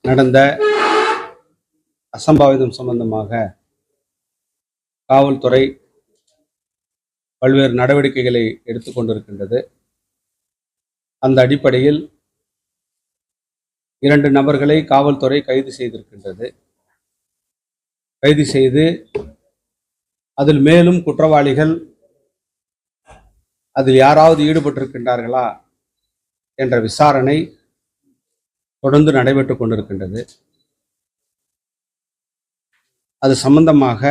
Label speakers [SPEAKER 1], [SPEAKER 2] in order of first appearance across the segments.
[SPEAKER 1] நடந்த அசம்பாவிதம் சம்பந்தமாக காவல்துறை பல்வேறு நடவடிக்கைகளை எடுத்துக்கொண்டிருக்கின்றது அந்த அடிப்படையில் இரண்டு நபர்களை காவல்துறை கைது செய்திருக்கின்றது. கைது செய்து அதில் மேலும் குற்றவாளிகள் அதில் யாராவது ஈடுபட்டிருக்கின்றார்களா என்ற விசாரணை தொடர்ந்து நடைபெற்றுக் கொண்டிருக்கின்றது. அது சம்பந்தமாக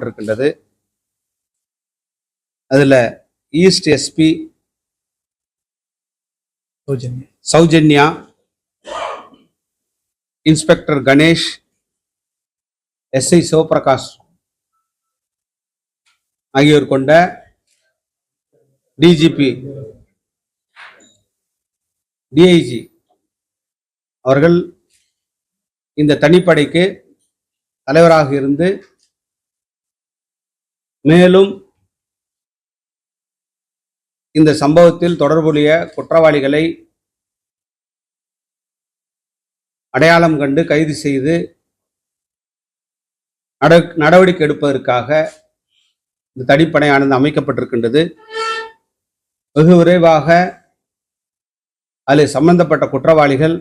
[SPEAKER 1] இருக்கின்றது. அதுல east SP
[SPEAKER 2] Soujanya.
[SPEAKER 1] Inspector Ganesh SI Sivaprakash ஆகியோர் கொண்ட டிஜிபி டிஐஜி அவர்கள் இந்த தனிப்படைக்கு தலைவராக இருந்து மேலும் இந்த சம்பவத்தில் தொடர்புடைய குற்றவாளிகளை அடையாளம் கண்டு கைது செய்து நட- நடவடிக்கை எடுப்பதற்காக இந்த தனிப்படையானது அமைக்கப்பட்டிருக்கின்றது. வெகு விரைவாக அதில் சம்பந்தப்பட்ட குற்றவாளிகள்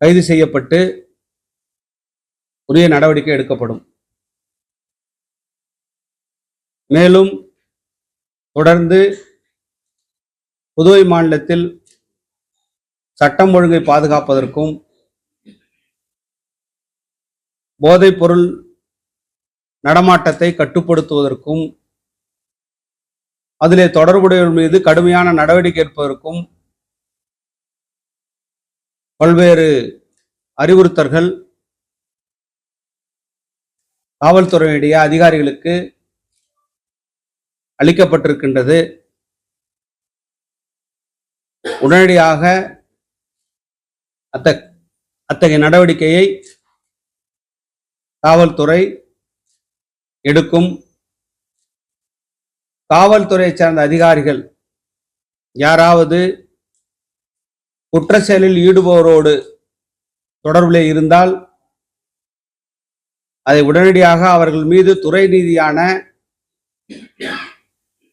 [SPEAKER 1] கைது செய்யப்பட்டு உரிய நடவடிக்கை எடுக்கப்படும். மேலும் தொடர்ந்து புதுவை மாநிலத்தில் சட்டம் ஒழுங்கை பாதுகாப்பதற்கும் போதைப் பொருள் நடமாட்டத்தை கட்டுப்படுத்துவதற்கும் அதிலே தொடர்புடையவர் மீது கடுமையான நடவடிக்கை எடுப்பதற்கும் பல்வேறு அறிவுறுத்தல்கள் காவல்துறையினுடைய அதிகாரிகளுக்கு அளிக்கப்பட்டிருக்கின்றது. உடனடியாக அத்த அத்தகைய நடவடிக்கையை காவல்துறை எடுக்கும் காவல்துறையை சேர்ந்த அதிகாரிகள் யாராவது குற்ற செயலில் ஈடுபவரோடு தொடர்பில் இருந்தால் அதை உடனடியாக அவர்கள் மீது துறை ரீதியான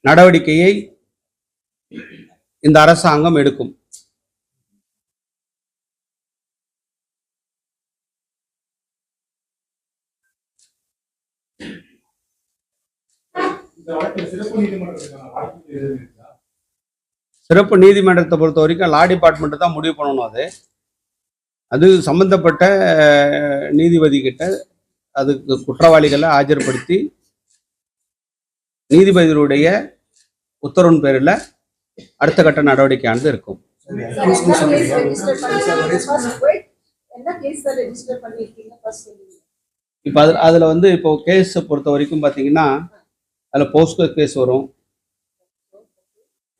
[SPEAKER 1] நடவடிக்கையை இந்த அரசாங்கம் எடுக்கும்.
[SPEAKER 2] சிறப்பு
[SPEAKER 1] நீதிமன்றத்தை பொறுத்த வரைக்கும் லா டிபார்ட்மெண்ட் தான் முடிவு பண்ணணும் அது. அது சம்பந்தப்பட்ட நீதிபதி கிட்ட அதுக்கு குற்றவாளிகளை ஆஜர்படுத்தி நீதிபதிகளுடைய உத்தரவின் பேரில் அடுத்த கட்ட நடவடிக்கையானது இருக்கும். இப்போ அதில் அதில் வந்து இப்போ கேஸை பொறுத்த வரைக்கும் பார்த்தீங்கன்னா அதில் போஸ்கோ கேஸ் வரும்.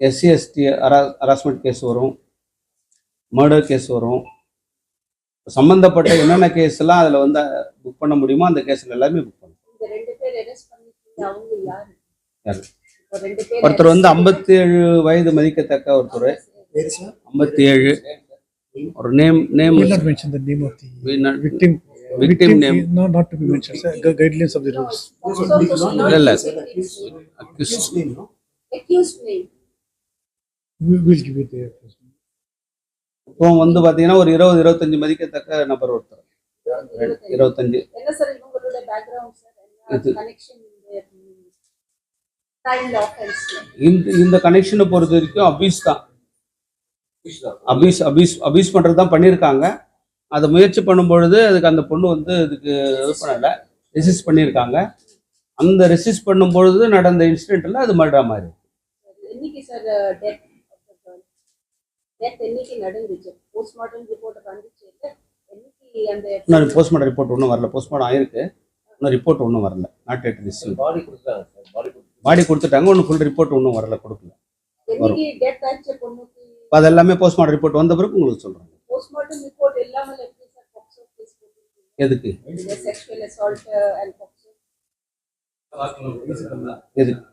[SPEAKER 1] எஸ்சி எஸ்டி அரா ஹராஸ்மெண்ட் கேஸ் வரும். மர்டர் கேஸ் வரும். சம்மந்தப்பட்ட என்னென்ன கேஸ்லாம் அதில் வந்து புக் பண்ண முடியுமோ அந்த கேஸில் எல்லாமே புக் பண்ணும்.
[SPEAKER 3] இந்த ரெண்டு பேர் அரெஸ்ட் பண்ணிருக்கீங்க அவங்க யாரு?
[SPEAKER 1] யாரு?
[SPEAKER 3] இப்போ ரெண்டு பேர்
[SPEAKER 1] ஒருத்தர் வந்து ஐம்பத்தி ஏழு வயது மதிக்கத்தக்க ஒருத்தர். ஐம்பத்தி ஏழு. ஒரு name name
[SPEAKER 2] name victim.
[SPEAKER 1] name
[SPEAKER 2] No, not to be mentioned, sir. Gu- Guidelines of the rules.
[SPEAKER 1] இல்ல, இல்ல.
[SPEAKER 3] Accused name
[SPEAKER 2] We will give you the.
[SPEAKER 1] இப்போ வந்து பார்த்தீங்கன்னா ஒரு இருபது இருபத்தஞ்சு மதிக்கத்தக்க நபர் ஒருத்தர் இருபத்தஞ்சு
[SPEAKER 3] என்ன சார் இவங்களோட பேக்ரவுண்ட் சார்
[SPEAKER 1] இது.
[SPEAKER 3] என்ன கனெக்ஷன் டைம் ஆஃபென்ஸ்
[SPEAKER 1] இந்த இந்த கனெக்ஷனை பொறுத்த வரைக்கும் அபியூஸ் தான் அபியூஸ் அபியூஸ் அபியூஸ் பண்ணுறது தான் பண்ணியிருக்காங்க அதை முயற்சி பண்ணும் பொழுது அதுக்கு அந்த பொண்ணு வந்து இதுக்கு இது பண்ணலை ரெசிஸ்ட் பண்ணியிருக்காங்க. அந்த ரெசிஸ்ட் பண்ணும் பொழுது நடந்த இன்சிடென்ட்ல அது மர்டர் மாதிரி
[SPEAKER 3] என்னைக்கு சார் டெத் டெத் என்னைக்கு நடந்துச்சு. போஸ்ட்மார்ட்டம் ரிப்போர்ட் வந்துச்சு. இல்ல என்னைக்கு அந்த
[SPEAKER 1] இன்னும் போஸ்ட்மார்ட்டம் ரிப்போர்ட் ஒன்றும் வரல. போஸ்ட்மார்ட்டம் ஆயிருக்கு. இன்னும் ரிப்போர்ட் ஒன்றும் வரல. நாட் எட் ரிசீவ்
[SPEAKER 4] பாடி
[SPEAKER 1] கொடுத்துட்டாங்க. ஒன்றும் ஃபுல் ரிப்போர்ட் ஒன்றும் வரல. கொடுக்கல.
[SPEAKER 3] என்னைக்கு டெத் ஆச்சு பொண்ணுக்கு.
[SPEAKER 1] இப்போ அது எல்லாமே போஸ்ட்மார்ட்டம் ரிப்போர்ட் வந்த பிறகு உங்களுக்கு சொல்கிறேன்
[SPEAKER 3] போஸ்ட்மார்ட்டம் ரிப்போர்ட் இல்லாமல் எப்படி சார் பாக்ஸோ கேஸ்
[SPEAKER 1] எதுக்கு?
[SPEAKER 3] செக்ஷுவல் அசால்ட் அண்ட் பாக்ஸோ
[SPEAKER 1] எதுக்கு?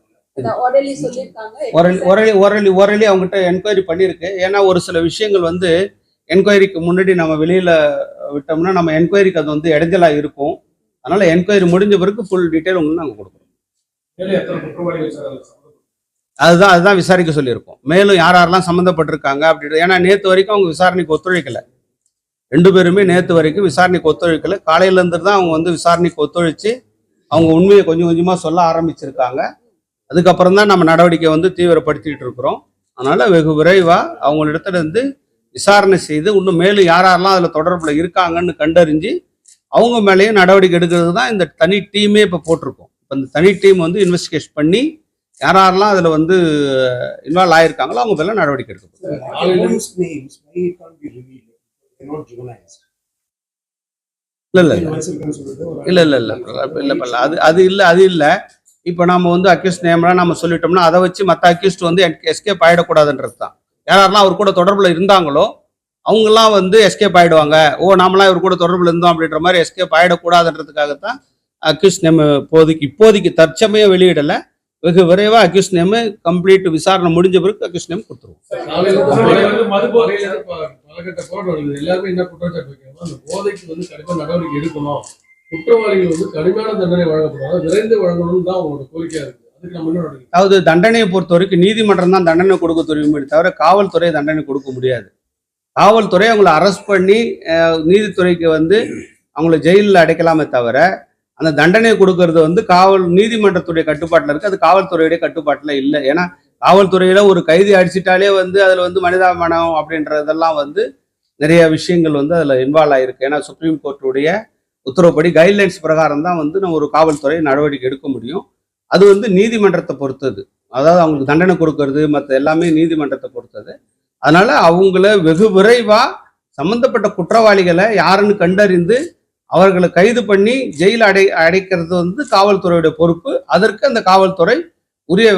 [SPEAKER 1] அவங்ககிட்ட என்கொயரி பண்ணியிருக்கு. ஏன்னா ஒரு சில விஷயங்கள் வந்து என்கொயரிக்கு முன்னாடி நம்ம வெளியில விட்டோம்னா நம்ம என்கொயரிக்கு அது வந்து இடைஞ்சலா இருக்கும். அதனால என்கொயரி முடிஞ்ச பிறகு ஃபுல் டீட்டெயில் உங்களுக்கு நாங்கள் கொடுக்குறோம். அதுதான் அதுதான் விசாரிக்க சொல்லியிருக்கோம். மேலும் யார் யாரெல்லாம் சம்மந்தப்பட்டிருக்காங்க அப்படி ஏன்னா நேற்று வரைக்கும் அவங்க விசாரணைக்கு ஒத்துழைக்கல. ரெண்டு பேருமே நேற்று வரைக்கும் விசாரணைக்கு ஒத்துழைக்கல. காலையிலேருந்து தான் அவங்க வந்து விசாரணைக்கு ஒத்துழைச்சு அவங்க உண்மையை கொஞ்சம் கொஞ்சமாக சொல்ல ஆரம்பிச்சிருக்காங்க. அதுக்கப்புறம் தான் நம்ம நடவடிக்கை வந்து தீவிரப்படுத்திட்டு இருக்கிறோம். அதனால் வெகு விரைவாக அவங்களிடத்துல இருந்து விசாரணை செய்து இன்னும் மேலும் யார் யாரெல்லாம் அதில் தொடர்பில் இருக்காங்கன்னு கண்டறிஞ்சு அவங்க மேலேயும் நடவடிக்கை எடுக்கிறது தான் இந்த தனி டீமே இப்போ போட்டிருக்கோம். இப்போ இந்த தனி டீம் வந்து இன்வெஸ்டிகேஷன் பண்ணி யார் யாரெல்லாம் அதில் வந்து இன்வால்வ் ஆகிருக்காங்களோ அவங்க மேலே நடவடிக்கை எடுக்கப்படும். இல்லை இல்லை இல்லை. இல்லை இல்லை இல்லை. இல்லை அது அது இல்லை அது இல்லை. இப்போ நம்ம வந்து அக்யூஸ்ட் நேம்லாம் நம்ம சொல்லிட்டோம்னா அதை வச்சு மற்ற அக்யூஸ்ட் வந்து எஸ்கேப் ஆகிடக்கூடாதுன்றது தான். யாரெல்லாம் அவர் கூட தொடர்பில் இருந்தாங்களோ அவங்கெல்லாம் வந்து எஸ்கேப் ஆகிடுவாங்க ஓ நாமளாம் இவர் கூட தொடர்பில் இருந்தோம் அப்படின்ற மாதிரி எஸ்கேப் ஆகிடக்கூடாதுன்றதுக்காக தான் அக்யூஸ்ட் நேம் இப்போதைக்கு இப்போதைக்கு தற்சமயம் வெளியிடலை. வெகு விரைவாக அக்யூஸ் நேமு கம்ப்ளீட் விசாரணை முடிஞ்ச பிறகு அக்யூஸ் நேம் கொடுத்துருவோம் அதாவது தண்டனையை பொறுத்த வரைக்கும் நீதிமன்றம் தான் தண்டனை கொடுக்க தெரியுமே தவிர காவல்துறை தண்டனை கொடுக்க முடியாது. காவல்துறை அவங்கள அரெஸ்ட் பண்ணி நீதித்துறைக்கு வந்து அவங்கள ஜெயிலில் அடைக்கலாமே தவிர அந்த தண்டனையை கொடுக்கறது வந்து காவல் நீதிமன்றத்துடைய கட்டுப்பாட்டில் இருக்கு. அது காவல்துறையுடைய கட்டுப்பாட்டில் இல்லை. ஏன்னா காவல்துறையில ஒரு கைதி அடிச்சிட்டாலே வந்து அதில் வந்து மனிதாபிமானம் அப்படின்றதெல்லாம் வந்து நிறைய விஷயங்கள் வந்து அதில் இன்வால்வ் ஆகிருக்கு ஏன்னா சுப்ரீம் கோர்ட்டுடைய உத்தரவுப்படி கைட்லைன்ஸ் பிரகாரம் தான் வந்து நம்ம ஒரு காவல்துறை நடவடிக்கை எடுக்க முடியும். அது வந்து நீதிமன்றத்தை பொறுத்தது. அதாவது அவங்களுக்கு தண்டனை கொடுக்கறது மற்ற எல்லாமே நீதிமன்றத்தை பொறுத்தது. அதனால அவங்கள வெகு விரைவாக சம்பந்தப்பட்ட குற்றவாளிகளை யாருன்னு கண்டறிந்து அவர்களை கைது பண்ணி ஜெயில் அடை அடைக்கிறது வந்து காவல்துறையுடைய பொறுப்பு. அதற்கு அந்த காவல்துறை உரிய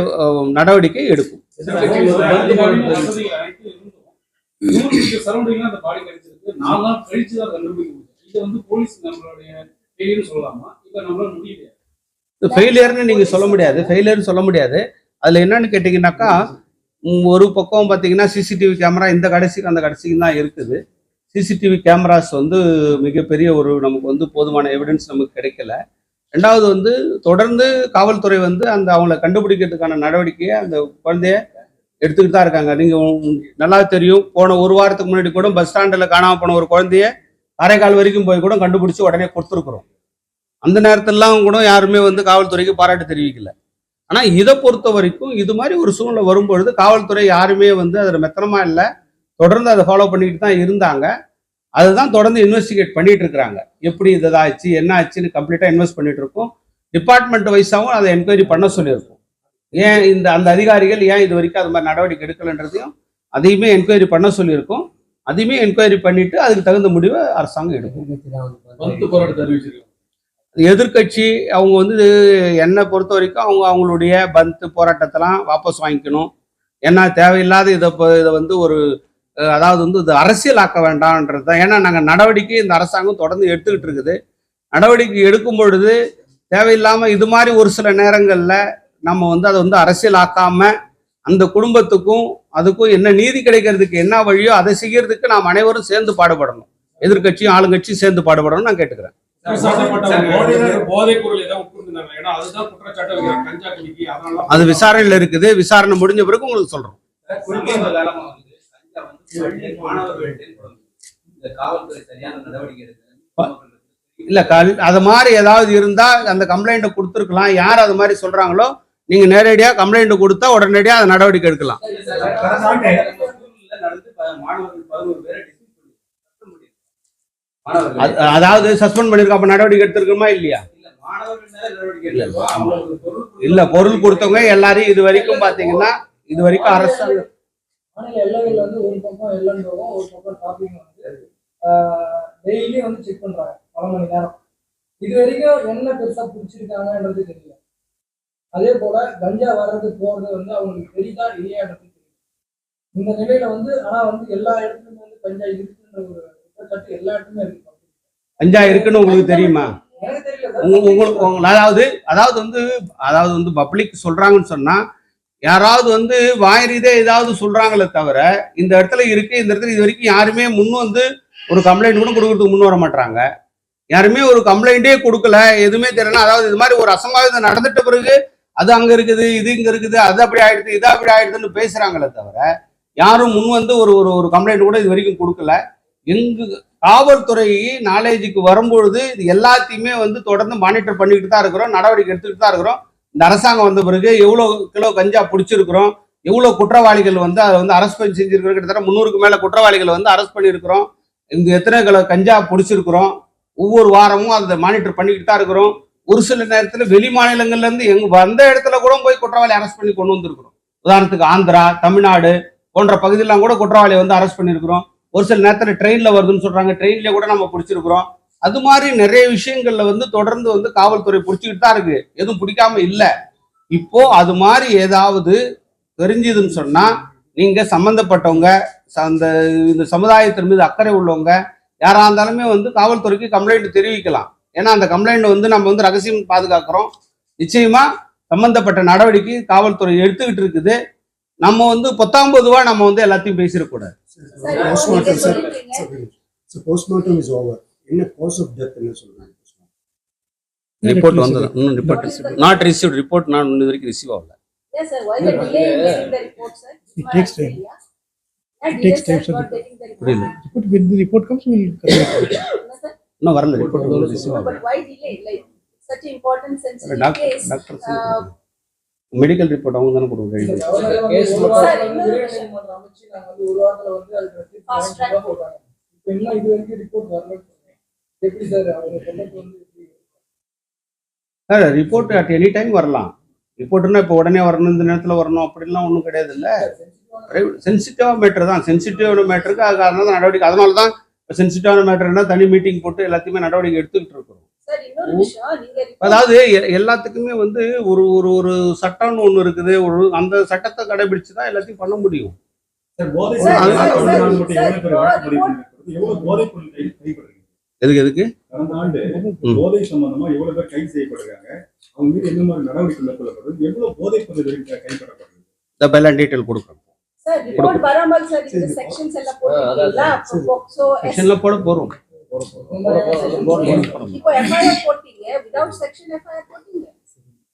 [SPEAKER 1] நடவடிக்கை எடுக்கும்.
[SPEAKER 5] ஃபெயிலியர்னு
[SPEAKER 1] நீங்க சொல்ல முடியாது. ஃபெயிலியர்னு சொல்ல முடியாது. அதுல என்னன்னு கேட்டீங்கன்னாக்கா ஒரு பக்கம் பார்த்தீங்கன்னா சிசிடிவி கேமரா இந்த கடைசிக்கு அந்த கடைசிக்கு தான் இருக்குது. சிசிடிவி கேமராஸ் வந்து மிகப்பெரிய ஒரு நமக்கு வந்து போதுமான எவிடன்ஸ் நமக்கு கிடைக்கல. ரெண்டாவது வந்து தொடர்ந்து காவல்துறை வந்து அந்த அவங்கள கண்டுபிடிக்கிறதுக்கான நடவடிக்கையை அந்த குழந்தைய எடுத்துக்கிட்டு தான் இருக்காங்க. நீங்கள் நல்லா தெரியும். போன ஒரு வாரத்துக்கு முன்னாடி கூட பஸ் ஸ்டாண்டில் காணாமல் போன ஒரு குழந்தைய காரைக்கால் வரைக்கும் போய் கூட கண்டுபிடிச்சி உடனே கொடுத்துருக்குறோம். அந்த நேரத்திலலாம் கூட யாருமே வந்து காவல்துறைக்கு பாராட்டு தெரிவிக்கல. ஆனால் இதை பொறுத்த வரைக்கும் இது மாதிரி ஒரு சூழ்நிலை வரும்பொழுது காவல்துறை யாருமே வந்து அதில் மெத்தனமா இல்லை. தொடர்ந்து அதை ஃபாலோ பண்ணிட்டு தான் இருந்தாங்க. அதுதான் தொடர்ந்து இன்வெஸ்டிகேட் பண்ணிட்டு இருக்கிறாங்க. எப்படி இதாச்சு என்ன ஆச்சுன்னு கம்ப்ளீட்டாக இன்வெஸ்ட் பண்ணிட்டு இருக்கோம். டிபார்ட்மெண்ட் வைஸாகவும் அதை என்கொயரி பண்ண சொல்லியிருக்கோம். ஏன் இந்த அந்த அதிகாரிகள் ஏன் இது வரைக்கும் அது மாதிரி நடவடிக்கை எடுக்கலைன்றதையும் அதையுமே என்கொயரி பண்ண சொல்லியிருக்கோம். அதையுமே என்கொயரி பண்ணிட்டு அதுக்கு தகுந்த முடிவை அரசாங்கம் எடுக்கும். எதிர்க்கட்சி அவங்க வந்து என்னை பொறுத்த வரைக்கும் அவங்க அவங்களுடைய பந்த் போராட்டத்தெல்லாம் வாபஸ் வாங்கிக்கணும். ஏன்னா தேவையில்லாத இதை இப்போ இதை வந்து ஒரு அதாவது வந்து இது அரசியலாக்க வேண்டாம்ன்றது தான் ஏன்னா நாங்கள் நடவடிக்கை இந்த அரசாங்கம் தொடர்ந்து எடுத்துக்கிட்டு இருக்குது நடவடிக்கை எடுக்கும் பொழுது தேவையில்லாமல் இது மாதிரி ஒரு சில நேரங்களில் நம்ம வந்து அதை வந்து அரசியலாக்காம அந்த குடும்பத்துக்கும் அதுக்கும் என்ன நீதி கிடைக்கிறதுக்கு என்ன வழியோ அதை செய்யறதுக்கு நாம் அனைவரும் சேர்ந்து பாடுபடணும் எதிர்க்கட்சியும் ஆளுங்கட்சியும் சேர்ந்து பாடுபடணும்னு நான் கேட்டுக்கிறேன் அது விசாரணையில் இருக்குது விசாரணை முடிஞ்ச பிறகு உங்களுக்கு சொல்றோம் இல்ல கல் அது மாதிரி ஏதாவது இருந்தா அந்த கம்ப்ளைண்ட்டை கொடுத்துருக்கலாம். யார் அது மாதிரி சொல்றாங்களோ நீங்க நேரடியா கம்ப்ளைண்ட் கொடுத்தா உடனடியா அதை நடவடிக்கை எடுக்கலாம். அதாவது சஸ்பெண்ட் பண்ணிருக்க அப்ப நடவடிக்கை எடுத்திருக்கோமா இல்லையா?
[SPEAKER 6] இல்ல பொருள்
[SPEAKER 1] கொடுத்தவங்க எல்லாரையும் இது வரைக்கும் பாத்தீங்கன்னா இது வரைக்கும் அரசாங்கம்
[SPEAKER 7] மாநில எல்லைகள் வந்து ஒரு பக்கம் எல்லைன்னு போகும் ஒரு பக்கம் டாப்பிங் வந்து டெய்லி வந்து செக் பண்றாங்க பல மணி நேரம். இது வரைக்கும் என்ன பெருசா பிடிச்சிருக்காங்கன்றது தெரியல. அதே போல கஞ்சா வர்றது போறது வந்து அவங்களுக்கு தெரியுதா இல்லையான்றது தெரியல. இந்த நிலையில வந்து ஆனா வந்து எல்லா இடத்துலயும் வந்து கஞ்சா இருக்குன்ற ஒரு குற்றச்சாட்டு எல்லா இடத்துலயும் இருக்கு.
[SPEAKER 1] கஞ்சா இருக்குன்னு உங்களுக்கு தெரியுமா?
[SPEAKER 7] எனக்கு தெரியல.
[SPEAKER 1] உங்க- உங்களுக்கு உங்க- அதாவது அதாவது வந்து அதாவது வந்து பப்ளிக் சொல்றாங்கன்னு சொன்னா யாராவது வந்து வாயிறதே ஏதாவது சொல்றாங்களே தவிர இந்த இடத்துல இருக்கு இந்த இடத்துல இது வரைக்கும் யாருமே முன் வந்து ஒரு கம்ப்ளைண்ட் கூட கொடுக்கறதுக்கு முன் வர மாட்டாங்க யாருமே ஒரு கம்ப்ளைண்டே கொடுக்கல எதுவுமே தெரியல. அதாவது இது மாதிரி ஒரு அசம்பாவிதம் நடந்துட்ட பிறகு அது அங்க இருக்குது இது இங்க இருக்குது அது அப்படி ஆயிடுது இது அப்படி ஆயிடுதுன்னு பேசுறாங்களே தவிர யாரும் முன் வந்து ஒரு ஒரு ஒரு கம்ப்ளைண்ட் கூட இது வரைக்கும் கொடுக்கல. எங்கு காவல்துறை நாலேஜுக்கு வரும்பொழுது இது எல்லாத்தையுமே வந்து தொடர்ந்து மானிட்டர் பண்ணிக்கிட்டு தான் இருக்கிறோம் நடவடிக்கை எடுத்துக்கிட்டு தான் இருக்கிறோம். இந்த அரசாங்கம் வந்த பிறகு எவ்வளோ கிலோ கஞ்சா பிடிச்சிருக்கிறோம் எவ்வளோ குற்றவாளிகள் வந்து அதை வந்து அரெஸ்ட் பண்ணி செஞ்சிருக்கிறோம் கிட்டத்தட்ட முந்நூறுக்கு மேலே குற்றவாளிகளை வந்து அரெஸ்ட் பண்ணியிருக்கிறோம். இந்த எத்தனை கிலோ கஞ்சா பிடிச்சிருக்கிறோம். ஒவ்வொரு வாரமும் அதை மானிட்டர் பண்ணிக்கிட்டு தான் இருக்கிறோம். ஒரு சில நேரத்தில் வெளி மாநிலங்கள்லேருந்து எங்க வந்த இடத்துல கூட போய் குற்றவாளி அரெஸ்ட் பண்ணி கொண்டு வந்திருக்கிறோம். உதாரணத்துக்கு ஆந்திரா தமிழ்நாடு போன்ற பகுதியெல்லாம் கூட குற்றவாளியை வந்து அரெஸ்ட் பண்ணியிருக்கிறோம். ஒரு சில நேரத்தில் ட்ரெயினில் வருதுன்னு சொல்கிறாங்க ட்ரெயின்லேயே கூட நம்ம பிடிச்சிருக்கிறோம். அது மாதிரி நிறைய விஷயங்கள்ல வந்து தொடர்ந்து வந்து காவல்துறை பிடிச்சிக்கிட்டு தான் இருக்கு. எதுவும் பிடிக்காம இல்லை. இப்போ அது மாதிரி ஏதாவது தெரிஞ்சதுன்னு சொன்னா நீங்க சம்பந்தப்பட்டவங்க ச- அந்த இந்த சமுதாயத்தின் மீது அக்கறை உள்ளவங்க யாரா இருந்தாலுமே வந்து காவல்துறைக்கு கம்ப்ளைண்ட் தெரிவிக்கலாம். ஏன்னா அந்த கம்ப்ளைண்ட் வந்து நம்ம வந்து ரகசியம் பாதுகாக்கிறோம். நிச்சயமா சம்பந்தப்பட்ட நடவடிக்கை காவல்துறை எடுத்துக்கிட்டு இருக்குது. நம்ம வந்து பத்தாம் பொதுவா நம்ம வந்து எல்லாத்தையும் பேசிடக்கூடாது.
[SPEAKER 3] சார் இப்போ
[SPEAKER 8] Postmortem, என்ன cause of death என்ன சொல்றாங்க
[SPEAKER 1] ரிப்போர்ட் வந்தது இன்னும் ரிப்போர்ட் நாட் ரிசீவ் ரிப்போர்ட் நான் இன்னும் வரைக்கும் ரிசீவ் ஆகல? இன்னும் வரல ரிப்போர்ட் ரிசீவ் ஆகல டாக்டர்
[SPEAKER 3] uh,
[SPEAKER 1] மெடிக்கல் ரிப்போர்ட் அவங்க தானே கொடுக்குறாங்க
[SPEAKER 7] ரிப்போர்ட்
[SPEAKER 1] அட் எனி டைம் வரலாம் ரிப்போர்ட்னா இப்போ உடனே வரணும் இந்த நேரத்தில் வரணும் அப்படிலாம் ஒன்றும் கிடையாது இல்லை சென்சிட்டிவான மேட்டர் தான் சென்சிட்டிவான மேட்டருக்கு அது காரணம் தான் நடவடிக்கை அதனால தான் சென்சிட்டிவான மேட்டர்னா தனி மீட்டிங் போட்டு எல்லாத்தையுமே நடவடிக்கை எடுத்துக்கிட்டு இருக்கிறோம் அதாவது எல்லாத்துக்குமே வந்து ஒரு ஒரு ஒரு சட்டம்னு ஒன்று இருக்குது ஒரு அந்த சட்டத்தை கடைபிடிச்சு தான் எல்லாத்தையும் பண்ண முடியும் எதுக்கு எதுக்கு?
[SPEAKER 9] கடந்த ஆண்டு போதை சம்பந்தமா எவ்வளவு பேர் கைது செய்யப்படுறாங்க அவங்க மீது என்ன மாதிரி நடவடிக்கை மேற்கொள்ளப்படுது எவ்வளவு போதை பொருள் கைப்பற்றப்படுது
[SPEAKER 1] இந்த எல்லாம் டீட்டெயில் கொடுக்குறோம். செக்ஷனில் போட
[SPEAKER 3] போட்டீங்க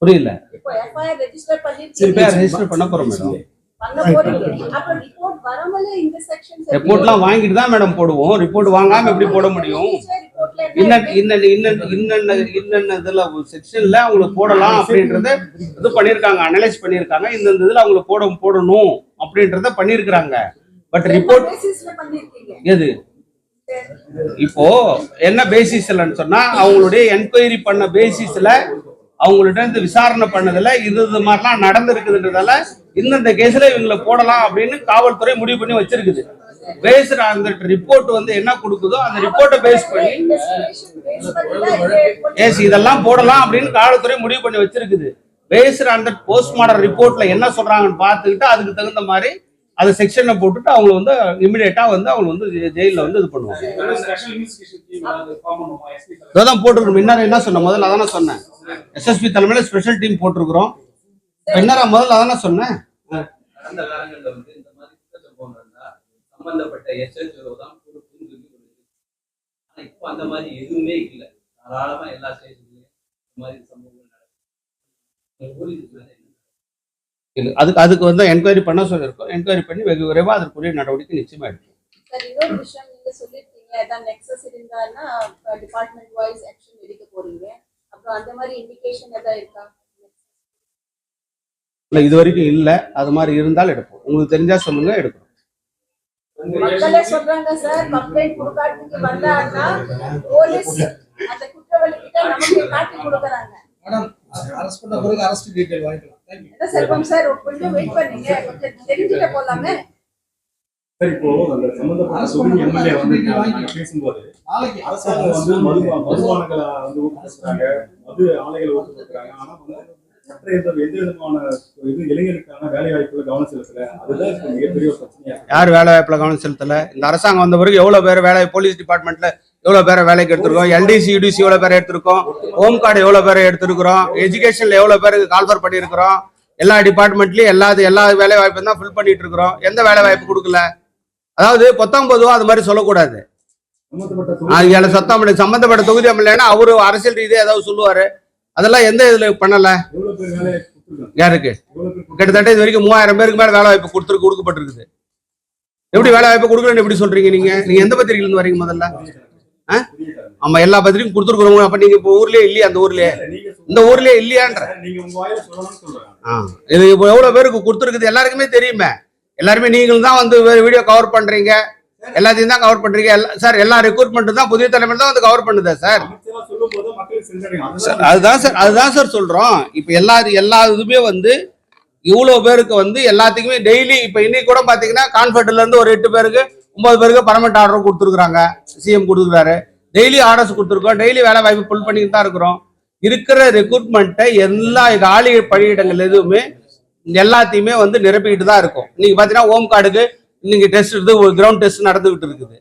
[SPEAKER 1] புரியல. ரெஜிஸ்டர் பண்ண போகிறோம் மேடம்
[SPEAKER 3] இந்த
[SPEAKER 1] ரிப்போர்ட்லாம் வாங்கிட்டு தான் மேடம் போடுவோம். ரிப்போர்ட் வாங்காம எப்படி போட முடியும்? இன்ன இன்ன இன்ன இன்னென்ன இதுல செக்ஷன்ல அவங்களுக்கு போடலாம் அப்படின்றத இது பண்ணியிருக்காங்க அனலைஸ் பண்ணியிருக்காங்க இந்தந்த இதுல அவங்களுக்கு போட போடணும் அப்படின்றத பண்ணியிருக்கிறாங்க பட் ரிப்போர்ட்
[SPEAKER 3] பண்ணிருக்கீங்க?
[SPEAKER 1] எது? இப்போ என்ன பேசிஸ்லன்னு சொன்னா அவங்களுடைய என்கொயரி பண்ண பேசிஸ்ல அவங்கள்ட்ட இருந்து விசாரணை பண்ணதுல இது இது மாதிரிலாம் நடந்திருக்குதுன்றதால இந்தந்த கேஸ்ல இவங்களை போடலாம் அப்படின்னு காவல்துறை முடிவு பண்ணி வச்சிருக்குது. பேசுற அந்த ரிப்போர்ட் வந்து என்ன கொடுக்குதோ அந்த ரிப்போர்ட்டை பேஸ் பண்ணி
[SPEAKER 3] ஏசி
[SPEAKER 1] எஸ் இதெல்லாம் போடலாம் அப்படின்னு காவல்துறை முடிவு பண்ணி வச்சிருக்குது. பேசுற அந்த போஸ்ட்மார்டம் ரிப்போர்ட்ல என்ன சொல்றாங்கன்னு பார்த்துக்கிட்டு அதுக்கு தகுந்த மாதிரி அந்த செக்ஷனை போட்டுட்டு அவங்க வந்து இமிடியேட்டா வந்து அவங்க வந்து ஜெயில வந்து இது பண்ணுவாங்க.
[SPEAKER 5] ஸ்பெஷல்
[SPEAKER 1] போட்டிருக்கோம். முன்னாடி என்ன சொன்னேன் முதல்ல அதானே சொன்னேன். எஸ்எஸ்பி தலைமையில ஸ்பெஷல் டீம் போட்டிருக்கிறோம். என்னடா முதல்ல அதானே சொன்னேன்?
[SPEAKER 6] கடந்த காலங்கள்ல வந்து இந்த மாதிரி குற்றச்சம்பவம் நடந்தா சம்பந்தப்பட்ட எஸ்ஹெச்ஓ தான் பொறுப்புன்னு சொல்லி கொடுக்குது ஆனா இப்போ அந்த மாதிரி எதுவுமே இல்லை. தாராளமா எல்லா ஸ்டேஷன்லயும் இந்த மாதிரி சம்பவங்கள் நடக்குது. தானே?
[SPEAKER 1] இல்ல, அதுக்கு அதுக்கு வந்து என்கொயரி பண்ண சொல்லியிருக்கோம். என்கொயரி பண்ணி வெகு விரைவாக அதற்குரிய நடவடிக்கை நிச்சயமா எடுக்கும்
[SPEAKER 3] சார் இன்னொரு விஷயம் நீங்க சொல்லிருக்கீங்க ஏதாவது நெக்ஸஸ் இருந்தான்னா டிபார்ட்மெண்ட் வைஸ் ஆக்ஷன் எடுக்க போறீங்க. அப்புறம் அந்த மாதிரி இண்டிகேஷன் ஏதாவது இருக்கா?
[SPEAKER 1] இல்லை இது வரைக்கும் இல்லை. அது மாதிரி இருந்தால் எடுப்போம். உங்களுக்கு தெரிஞ்சா சொல்லுங்க எடுப்போம்
[SPEAKER 3] மக்களே சொல்றாங்க சார் கம்ப்ளைண்ட் கொடுக்காததுக்கு வந்தாங்கன்னா போலீஸ் அந்த குற்றவாளி கிட்ட நமக்கு காட்டி கொடுக்கறாங்க.
[SPEAKER 7] மேடம் அரெஸ்ட் பண்ண பிறகு அரெஸ்ட் டீடைல் வாங்கிக்கலாம். தேங்க்யூ
[SPEAKER 3] என்ன செல்வம் சார் கொஞ்சம் வெயிட் பண்ணீங்க. கொஞ்சம் தெரிஞ்சுட்டு போலாமே.
[SPEAKER 9] சார் இப்போ அந்த சம்பந்தப்பட்ட தொகுதி எம்எல்ஏ வந்து நாங்க பேசும்போது
[SPEAKER 7] நாளைக்கு
[SPEAKER 9] அரசாங்கம் வந்து மது மதுபானங்களை வந்து ஊக்குவிக்கிறாங்க மது ஆலைகளை ஊக்குவிக்கிறாங்க ஆனா வந்து
[SPEAKER 1] யார் வேலை வாய்ப்புல கவனம் செலுத்தல. இந்த அரசாங்கம் வந்த பிறகு எவ்வளவு பேர் வேலை போலீஸ் டிபார்ட்மெண்ட்ல எவ்வளவு பேரை வேலைக்கு எடுத்திருக்கோம்? எல்டிசி யூடிசி எவ்வளவு பேரை எடுத்திருக்கோம்? ஹோம் கார்டு எவ்வளவு பேரை எடுத்திருக்கிறோம்? எஜுகேஷன்ல எவ்வளவு பேருக்கு கால்ஃபர் பண்ணியிருக்கிறோம்? எல்லா டிபார்ட்மெண்ட்லயும் எல்லா எல்லா வேலை வாய்ப்பும் தான் ஃபில் பண்ணிட்டு இருக்கிறோம் எந்த வேலை வாய்ப்பு கொடுக்கல? அதாவது பொத்தாம் பொதுவா அது மாதிரி சொல்லக்கூடாது.
[SPEAKER 9] சம்பந்தப்பட்ட
[SPEAKER 1] அது சத்தம் சம்பந்தப்பட்ட தொகுதி இல்லைன்னா அவரு அரசியல் ரீதியா ஏதாவது சொல்லுவாரு. அதெல்லாம் எந்த இதுல பண்ணல? யாருக்கு? கிட்டத்தட்ட இது வரைக்கும் மூவாயிரம் பேருக்கு மேல வேலை வாய்ப்பு கொடுத்துருக்கு கொடுக்கப்பட்டிருக்குது. எப்படி வேலை வாய்ப்பு கொடுக்கலன்னு எப்படி சொல்றீங்க நீங்க? நீங்க எந்த பத்திரிகையில இருந்து வரீங்க முதல்ல? ஆ? ஆமா எல்லா பத்திரிகையும் கொடுத்துருக்குறவங்க. அப்ப நீங்க இப்போ ஊர்லயே இல்லையா அந்த ஊர்லயே? இந்த ஊர்லயே இல்லையான்ற. ஆ. இது இப்போ எவ்வளவு பேருக்கு கொடுத்துருக்குது? எல்லாருக்குமே தெரியுமே. எல்லாருமே நீங்களும் தான் வந்து வீடியோ கவர் பண்றீங்க. எல்லாத்தையும் தான் கவர் பண்றீங்க. சார் எல்லா ரெக்ரூட்மெண்ட் தான் புதிய தலைமுறை தான் வந்து கவர் பண்ணுதா சார்? சார்,
[SPEAKER 9] அதுதான்
[SPEAKER 1] சார் அதுதான் சார் சொல்றோம். இப்ப எல்லா எல்லா இதுமே வந்து இவ்வளவு பேருக்கு வந்து எல்லாத்துக்குமே டெய்லி இப்ப இன்னைக்கு கூட பாத்தீங்கன்னா கான்ஃபர்ட்ல இருந்து ஒரு எட்டு பேருக்கு ஒன்பது பேருக்கு பர்மனெண்ட் ஆர்டர் கொடுத்துருக்காங்க சிஎம் கொடுத்துருக்காரு டெய்லி ஆர்டர்ஸ் கொடுத்துருக்கோம். டெய்லி வேலை வாய்ப்பு புல் பண்ணிட்டு தான் இருக்கிறோம். இருக்கிற ரெக்ரூட்மெண்ட்டை எல்லா காலி பணியிடங்கள் எதுவுமே எல்லாத்தையுமே வந்து நிரப்பிக்கிட்டு தான் இருக்கும். இன்னைக்கு பாத்தீங்கன்னா ஹோம் கார்டுக்கு இன்னைக்கு டெஸ்ட் இது கிரவுண்ட் டெஸ்ட் நடந்துகிட்டு இருக்குது.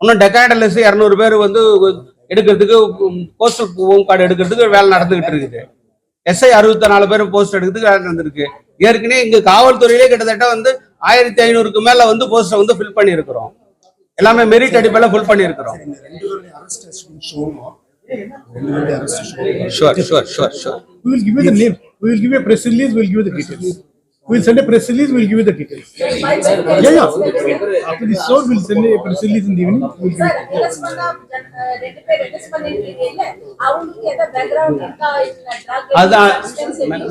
[SPEAKER 1] இன்னும் டெக்காண்டலிஸ் இரநூறு பேர் வந்து எடுக்கிறதுக்கு போஸ்டல் ஹோம் கார்டு எடுக்கிறதுக்கு வேலை நடந்துகிட்டு இருக்குது எஸ்ஐ அறுபத்தி நாலு பேர் போஸ்ட் எடுக்கிறதுக்கு வேலை நடந்திருக்கு ஏற்கனவே இங்க காவல்துறையிலே கிட்டத்தட்ட வந்து ஆயிரத்தி ஐநூறுக்கு மேல வந்து போஸ்டர் வந்து ஃபில் பண்ணியிருக்கிறோம் எல்லாமே மெரிட் அடிப்படையில் fill
[SPEAKER 8] shown off.
[SPEAKER 1] Sure sure sure sure
[SPEAKER 2] We will give you the name. We will give you a press release. We will give you the details. We will send a press release. We will give you the details. Yeah, yeah. After this show, we will send a press release in the evening. We will give you.
[SPEAKER 3] abuse?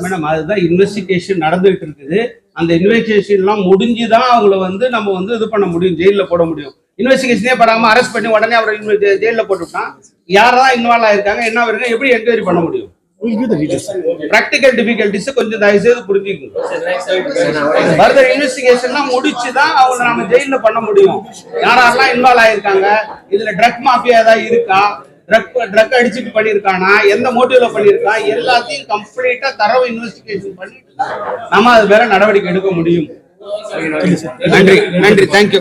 [SPEAKER 1] Madam அதுதான் investigation நடந்துகிட்டு இருக்குது அந்த investigation எல்லாம் முடிஞ்சுதான் அவங்கள வந்து நம்ம வந்து இது பண்ண முடியும் ஜெயில போட முடியும் இன்வெஸ்டிகேஷனே பண்ணாம அரெஸ்ட் பண்ணி உடனே அவரை ஜெயில போட்டுவிட்டான் யாரெல்லாம் இன்வால்வ் ஆயிருக்காங்க என்ன இருக்காங்க எப்படி என்கொயரி பண்ண முடியும் ப்ராக்டிக்கல் டிஃபிகல்டிஸ் கொஞ்சம் தயவு செய்து புரிஞ்சுக்கணும் ஃபர்தர் இன்வெஸ்டிகேஷன்லாம் முடிச்சு தான் அவங்கள நம்ம ஜெயில பண்ண முடியும். யாரெல்லாம் இன்வால்வ் ஆயிருக்காங்க? இதுல ட்ரக் மாஃபியா ஏதாவது இருக்கா? ட்ரக் ட்ரக் அடிச்சுட்டு பண்ணியிருக்கானா? எந்த மோட்டிவ்ல பண்ணியிருக்கான் எல்லாத்தையும் கம்ப்ளீட்டா தரவு இன்வெஸ்டிகேஷன் பண்ணிட்டு நம்ம அது மேல நடவடிக்கை எடுக்க முடியும். நன்றி. நன்றி. தேங்க்யூ